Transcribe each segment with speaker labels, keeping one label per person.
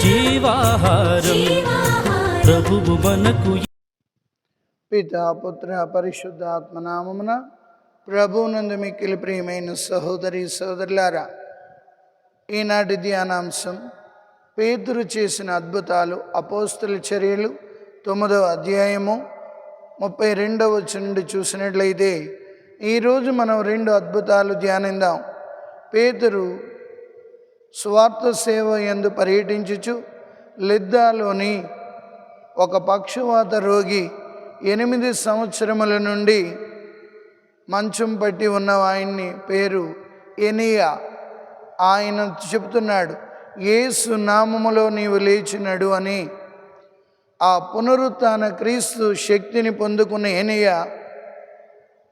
Speaker 1: జీవాహారం ప్రభువు మనకు
Speaker 2: పిత పుత్ర పరిశుద్ధ నామమున ప్రభువునందు మిక్కిలి ప్రియమైన సహోదరి సహోదరులారా ఈనాటి ధ్యానాంశం పేతురు చేసిన అద్భుతాలు అపోస్తుల చర్యలు తొమ్మిదవ అధ్యాయము ముప్పై రెండవ వచ్చి నుండి చూసినట్లయితే ఈరోజు మనం రెండు అద్భుతాలు ధ్యానిందాం పేతురు స్వార్థ సేవ ఎందు పర్యటించుచు లిద్దాలోని ఒక పక్షవాత రోగి ఎనిమిది సంవత్సరముల నుండి మంచం పట్టి ఉన్న ఆయన్ని పేరు ఎనియా ఆయన చెప్తున్నాడు ఏసు నామములో నీవు లేచినడు అని. ఆ పునరుత్న క్రీస్తు శక్తిని పొందుకున్న ఎనియా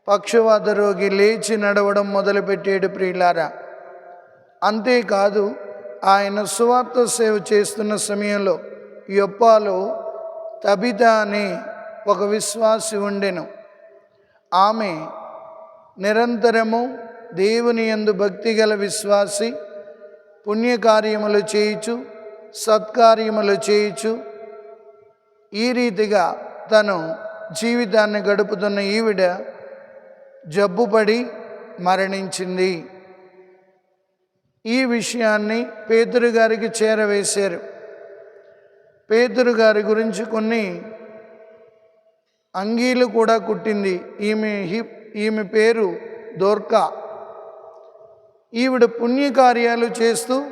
Speaker 2: పక్షవాత రోగి లేచి నడవడం మొదలుపెట్టాడు ప్రియులారా. అంతేకాదు ఆయన సువార్త సేవ చేస్తున్న సమయంలో యొప్పాలో తబిత అనే ఒక విశ్వాసి ఉండెను. ఆమె నిరంతరము దేవుని యందు భక్తి గల విశ్వాసి పుణ్యకార్యములు చేయుచు సత్కార్యములు చేయుచు ఈ రీతిగా తను జీవితాన్ని గడుపుతున్న ఈవిడ జబ్బుపడి మరణించింది. ఈ విషయాన్ని పేతురు గారికి చేరవేశారు. పేతురు గారి గురించి కొన్ని అంగీలు కూడా కుట్టింది. ఈమె హిప్ ఈమె పేరు దోర్కా. ఈవిడ పుణ్యకార్యాలు చేస్తూ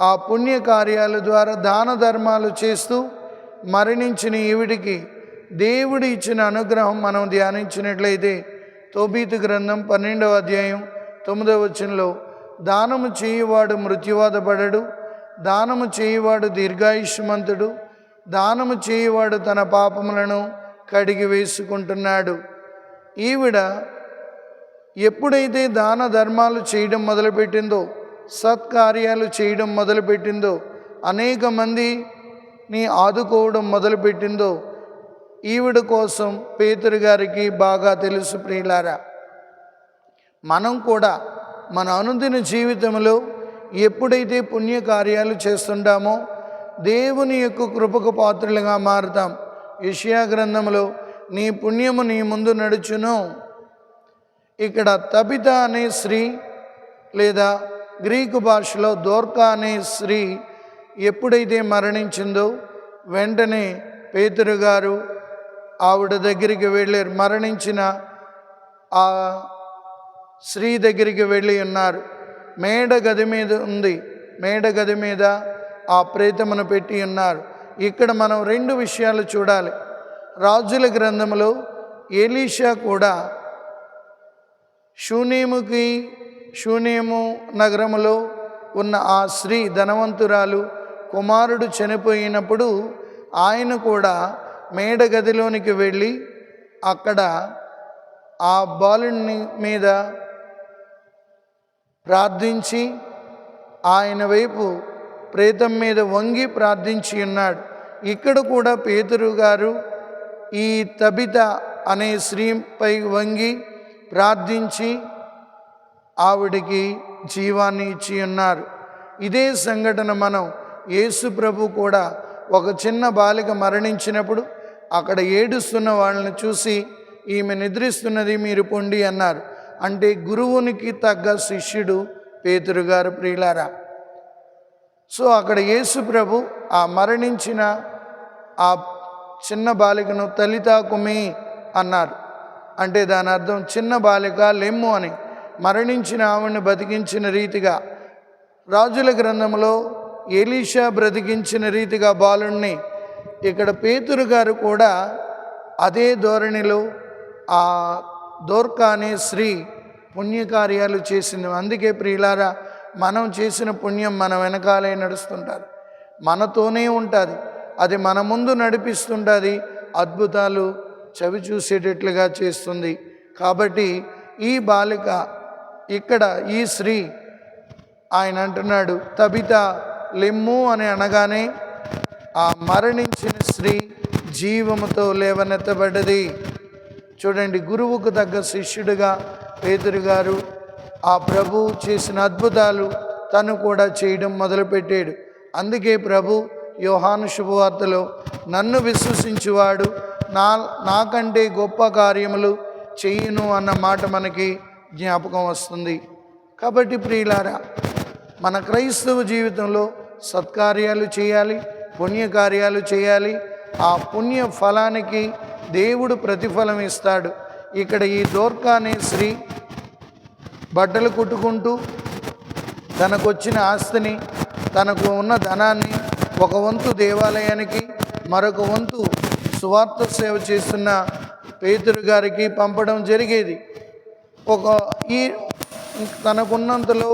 Speaker 2: ఆ పుణ్యకార్యాల ద్వారా దాన ధర్మాలు చేస్తూ మరణించిన ఈవిడికి దేవుడు ఇచ్చిన అనుగ్రహం మనం ధ్యానించినట్లయితే తోబీతు గ్రంథం పన్నెండవ అధ్యాయం తొమ్మిదవ వచనంలో దానము చేయువాడు మృత్యువాదపడడు దానము చేయువాడు దీర్ఘాయుష్మంతుడు దానము చేయువాడు తన పాపములను కడిగి వేసుకుంటున్నాడు. ఈవిడ ఎప్పుడైతే దాన ధర్మాలు చేయడం మొదలుపెట్టిందో సత్కార్యాలు చేయడం మొదలుపెట్టిందో అనేక మందిని ఆదుకోవడం మొదలుపెట్టిందో ఈవిడ కోసం పేతురు గారికి బాగా తెలుసు ప్రియులారా. మనం కూడా మన అనుదిన జీవితంలో ఎప్పుడైతే పుణ్యకార్యాలు చేస్తుంటామో దేవుని యొక్క కృపకు పాత్రలుగా మారుతాం. యషియా గ్రంథంలో నీ పుణ్యము నీ ముందు నడుచును. ఇక్కడ తబిత అనే స్త్రీ లేదా గ్రీకు భాషలో దోర్కా అనే స్త్రీ ఎప్పుడైతే మరణించిందో వెంటనే పేతురు గారు ఆవిడ దగ్గరికి వెళ్ళారు మరణించిన ఆ స్త్రీ దగ్గరికి వెళ్ళి ఉన్నారు. మేడ గది మీద ఉంది. మేడ గది మీద ఆ ప్రేతమును పెట్టి ఉన్నారు. ఇక్కడ మనం రెండు విషయాలు చూడాలి. రాజుల గ్రంథంలో ఏలీషా కూడా షూనేముకి షూనేము నగరములో ఉన్న ఆ స్త్రీ ధనవంతురాలు కుమారుడు చనిపోయినప్పుడు ఆయన కూడా మేడ గదిలోనికి వెళ్ళి అక్కడ ఆ బాలుని మీద ప్రార్థించి ఆయన వైపు ప్రేతం మీద వంగి ప్రార్థించి ఉన్నాడు. ఇక్కడ కూడా పేతురు గారు ఈ తబిత అనే స్త్రీపై వంగి ప్రార్థించి ఆవిడికి జీవాన్ని ఇచ్చి ఉన్నారు. ఇదే సంఘటన మనం యేసు ప్రభు కూడా ఒక చిన్న బాలిక మరణించినప్పుడు అక్కడ ఏడుస్తున్న వాళ్ళని చూసి ఈమె నిద్రిస్తున్నది మీరు పొండి అన్నారు. అంటే గురువునికి తగ్గ శిష్యుడు పేతురు గారు ప్రియులారా. సో అక్కడ యేసు ప్రభు ఆ మరణించిన ఆ చిన్న బాలికను తలితాకుమి అన్నారు. అంటే దాని అర్థం చిన్న బాలిక లెమ్ము అని మరణించిన ఆవిడని బతికించిన రీతిగా రాజుల గ్రంథంలో ఎలీషా బ్రతికించిన రీతిగా బాలుణ్ణి ఇక్కడ పేతురు గారు కూడా అదే ధోరణిలో ఆ దోర్కా అనే స్త్రీ పుణ్యకార్యాలు చేసింది అందుకే ప్రియులారా మనం చేసిన పుణ్యం మన వెనకాలే నడుస్తుంటుంది. మనతోనే ఉంటుంది. అది మన ముందు నడిపిస్తుంటుంది. అద్భుతాలు చవి చూసేటట్లుగా చేస్తుంది. కాబట్టి ఈ బాలిక ఇక్కడ ఈ స్త్రీ ఆయన అంటున్నాడు తబిత లెమ్ము అని అనగానే ఆ మరణించిన స్త్రీ జీవముతో లేవనెత్తబడ్డది. చూడండి గురువుకు తగ్గ శిష్యుడిగా పేదరు గారు ఆ ప్రభు చేసిన అద్భుతాలు తను కూడా చేయడం మొదలుపెట్టాడు. అందుకే ప్రభు యోహాను శుభవార్తలో నన్ను విశ్వసించువాడు నా నాకంటే గొప్ప కార్యములు చేయను అన్న మాట మనకి జ్ఞాపకం వస్తుంది. కాబట్టి ప్రియులారా మన క్రైస్తవ జీవితంలో సత్కార్యాలు చేయాలి పుణ్యకార్యాలు చేయాలి ఆ పుణ్య ఫలానికి దేవుడు ప్రతిఫలం ఇస్తాడు. ఇక్కడ ఈ దోర్కా అనే స్త్రీ బట్టలు కుట్టుకుంటూ తనకొచ్చిన ఆస్తిని తనకు ఉన్న ధనాన్ని ఒక వంతు దేవాలయానికి మరొక వంతు సువార్త సేవ చేస్తున్న పేతురు గారికి పంపడం జరిగేది. ఒక ఈ తనకున్నంతలో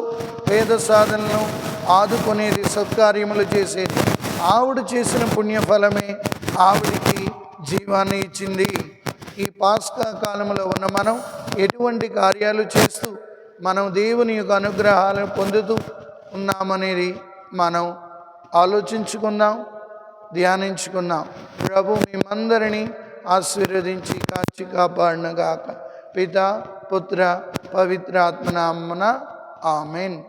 Speaker 2: పేద సాధనలను ఆదుకునేది సత్కార్యములు చేసేది. ఆవిడ చేసిన పుణ్యఫలమే ఆవిడికి జీవాన్ని ఇచ్చింది. ఈ పాస్కా కాలంలో ఉన్న మనం ఎటువంటి కార్యాలు చేస్తూ మనం దేవుని యొక్క అనుగ్రహాలను పొందుతూ ఉన్నామనేది మనం ఆలోచించుకుందాం ధ్యానించుకుందాం. ప్రభు మేమందరినీ ఆశీర్వదించి కాచి కాపాడినగాక. పిత పుత్ర పవిత్రాత్మనామన ఆమెన్.